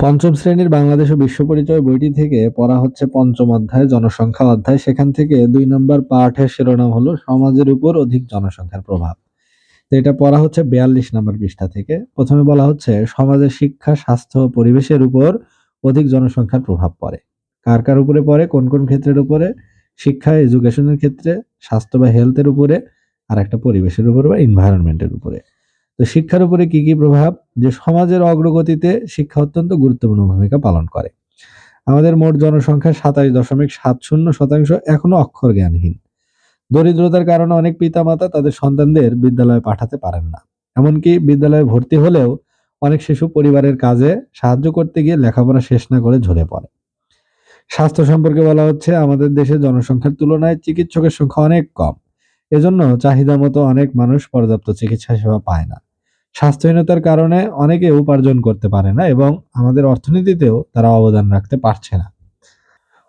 পঞ্চম শ্রেণির বাংলাদেশ ও বিশ্ব পরিচয় বইটি থেকে পড়া হচ্ছে পঞ্চম অধ্যায়, জনসংখ্যা অধ্যায়। সেখান থেকে দুই নম্বর পাঠের শিরোনাম হলো, সমাজের উপর অধিক জনসংখ্যার প্রভাব। তো এটা পড়া হচ্ছে বিয়াল্লিশ নম্বর পৃষ্ঠা থেকে। প্রথমে বলা হচ্ছে, সমাজের শিক্ষা, স্বাস্থ্য পরিবেশের উপর অধিক জনসংখ্যার প্রভাব পড়ে। কার কার উপরে পড়ে, কোন কোন ক্ষেত্রের উপরে? শিক্ষা, এডুকেশনের ক্ষেত্রে, স্বাস্থ্য বা হেলথের উপরে, আর একটা পরিবেশের উপরে বা এনভায়রনমেন্টের উপরে। তো শিক্ষার উপরে কি কি প্রভাব? যে সমাজের অগ্রগতিতে শিক্ষা অত্যন্ত গুরুত্বপূর্ণ ভূমিকা পালন করে। আমাদের মোট জনসংখ্যা সাতাশ দশমিক সাত শূন্য শতাংশ এখনও অক্ষর জ্ঞানহীন। দরিদ্রতার কারণে অনেক পিতামাতা তাদের সন্তানদের বিদ্যালয়ে পাঠাতে পারেন না। এমনকি বিদ্যালয়ে ভর্তি হলেও অনেক শিশু পরিবারের কাজে সাহায্য করতে গিয়ে লেখাপড়া শেষ না করে ঝরে পড়ে। স্বাস্থ্য সম্পর্কে বলা হচ্ছে, আমাদের দেশের জনসংখ্যার তুলনায় চিকিৎসকের সংখ্যা অনেক কম। এজন্য চাহিদা মতো অনেক মানুষ পর্যাপ্ত চিকিৎসা সেবা পায় না। স্বাস্থ্যহীনতার কারণে অনেকে উপার্জন করতে পারে না এবং আমাদের অর্থনীতিতেও তারা অবদান রাখতে পারছে না।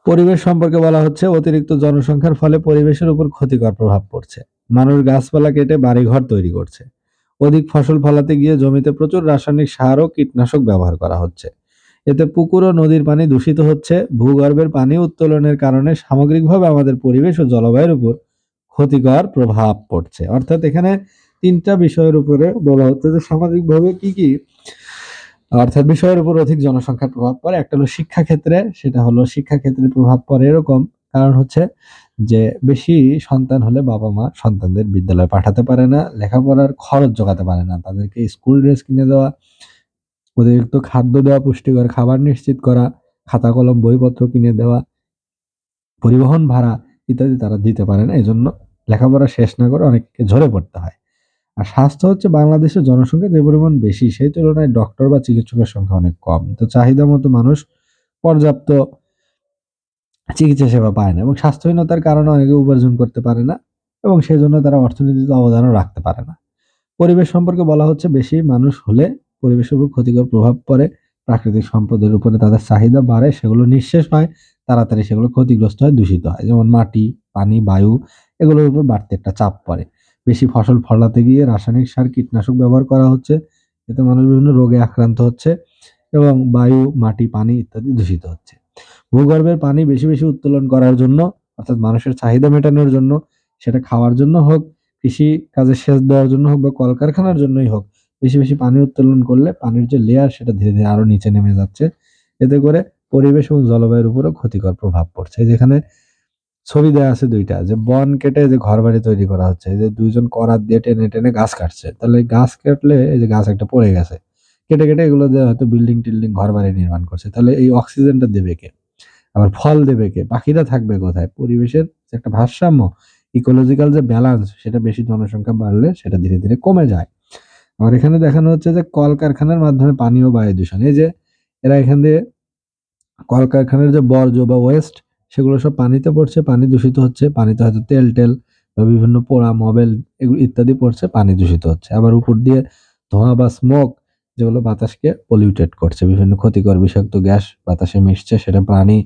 পরিবেশ সম্পর্কে বলা হচ্ছে, অতিরিক্ত জনসংখ্যার ফলে পরিবেশের উপর ক্ষতিকর প্রভাব পড়ছে। মানুষ গাছপালা কেটে বাড়িঘর তৈরি করছে। অধিক ফসল ফলাতে গিয়ে জমিতে প্রচুর রাসায়নিক সার ও কীটনাশক ব্যবহার করা হচ্ছে। এতে পুকুর ও নদীর পানি দূষিত হচ্ছে। ভূগর্ভের পানি উত্তোলনের কারণে সামগ্রিকভাবে আমাদের পরিবেশ ও জলবায়ুর উপর ক্ষতিকর প্রভাব পড়ছে। অর্থাৎ এখানে তিনটা বিষয়ের উপরে বলা হচ্ছে যে সামাজিকভাবে কি কি, অর্থাৎ বিষয়ের উপর অধিক জনসংখ্যার প্রভাব পড়ে। একটা হলো শিক্ষা ক্ষেত্রে সেটা হলো শিক্ষা ক্ষেত্রে প্রভাব পড়ে এরকম। কারণ হচ্ছে যে বেশি সন্তান হলে বাবা মা সন্তানদের বিদ্যালয়ে পাঠাতে পারে না, লেখাপড়ার খরচ জোগাতে পারে না, তাদেরকে স্কুল ড্রেস কিনে দেওয়া, অতিরিক্ত খাদ্য দেওয়া, পুষ্টিকর খাবার নিশ্চিত করা খাতা কলম বইপত্র কিনে দেওয়া, পরিবহন ভাড়া ইত্যাদি তারা দিতে পারে না। এজন্য লেখাপড়া শেষ না করে অনেককে ঝরে পড়তে হয়। আর স্বাস্থ্য হচ্ছে বাংলাদেশের জনসংখ্যা যে পরিমাণ বেশি, সেই তুলনায় ডক্টর বা চিকিৎসকের সংখ্যা অনেক কম। তো চাহিদা মতো মানুষ পর্যাপ্ত চিকিৎসা সেবা পায় না এবং স্বাস্থ্যহীনতার কারণে অনেকে উপার্জন করতে পারে না এবং সেই জন্য তারা অর্থনীতিতে অবদানও রাখতে পারে না। পরিবেশ সম্পর্কে বলা হচ্ছে বেশি মানুষ হলে পরিবেশের উপর ক্ষতিকর প্রভাব পড়ে, প্রাকৃতিক সম্পদের উপরে তাদের চাহিদা বাড়ে, সেগুলো নিঃশেষ হয়, তাড়াতাড়ি সেগুলো ক্ষতিগ্রস্ত হয়, দূষিত হয়। যেমন মাটি, পানি, বায়ু, এগুলোর উপর বাড়তি একটা চাপ পড়ে। বেশি ফসল ফলাতে গিয়ে রাসায়নিক সার, কীটনাশক ব্যবহার করা হচ্ছে। এতে মানুষ বিভিন্ন রোগে আক্রান্ত হচ্ছে এবং বায়ু, মাটি, পানি ইত্যাদি দূষিত হচ্ছে। ভূগর্ভের পানি বেশি বেশি উত্তোলন করার জন্য, অর্থাৎ মানুষের চাহিদা মেটানোর জন্য, সেটা খাওয়ার জন্য হোক, কৃষি কাজে সেচ দেওয়ার জন্য হোক বা কলকারখানার জন্যই হোক, বেশি বেশি পানি উত্তোলন করলে পানির যে লেয়ার সেটা ধীরে ধীরে আরও নিচে নেমে যাচ্ছে। এতে করে পরিবেশ এবং জলবায়ুর উপরও ক্ষতিকর প্রভাব পড়ছে। যেখানে ছবি দেওয়া আছে দুইটা, যে বন কেটে যে ঘর বাড়ি তৈরি করা হচ্ছে, যে দুইজন করাত দিয়ে টেনে টেনে গাছ কাটছে। তাহলে গাছ কাটলে এই যে গাছ একটা পড়ে গেছে। কেটে কেটে এগুলো দিয়ে হয়তো বিল্ডিং টিল্ডিং ঘর বাড়ি নির্মাণ করছে। তাহলে এই অক্সিজেনটা দেবে কে? আবার ফল দেবে কে? পাখিরা থাকবে কোথায়? পরিবেশের যে একটা ভারসাম্য ইকোলজিক্যাল যে ব্যালান্স সেটা বেশি জনসংখ্যা বাড়লে সেটা ধীরে ধীরে কমে যায়। আবার এখানে দেখানো হচ্ছে যে কলকারখানার মাধ্যমে পানি ও বায়ু দূষণ। এই যে এরা এখান দিয়ে কলকারখানার যে বর্জ্য বা ওয়েস্ট সেগুলো সব পানিতে পড়ছে, পানি দূষিত হচ্ছে, পানিতে হয়তো তেল, টেল বা বিভিন্ন পোড়া মোবাইল এগুলো ইত্যাদি পড়ছে, পানি দূষিত হচ্ছে। আবার উপর দিয়ে ধোঁয়া বা স্মোক যেগুলো বাতাসকে পলিউটেড করছে, বিভিন্ন ক্ষতিকর বিষাক্ত গ্যাস বাতাসে মিশছে, সেটা প্রাণী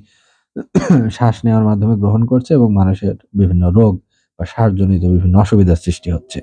শ্বাস নেওয়ার মাধ্যমে গ্রহণ করছে এবং মানুষের বিভিন্ন রোগ বা শ্বাসজনিত বিভিন্ন অসুবিধার সৃষ্টি হচ্ছে।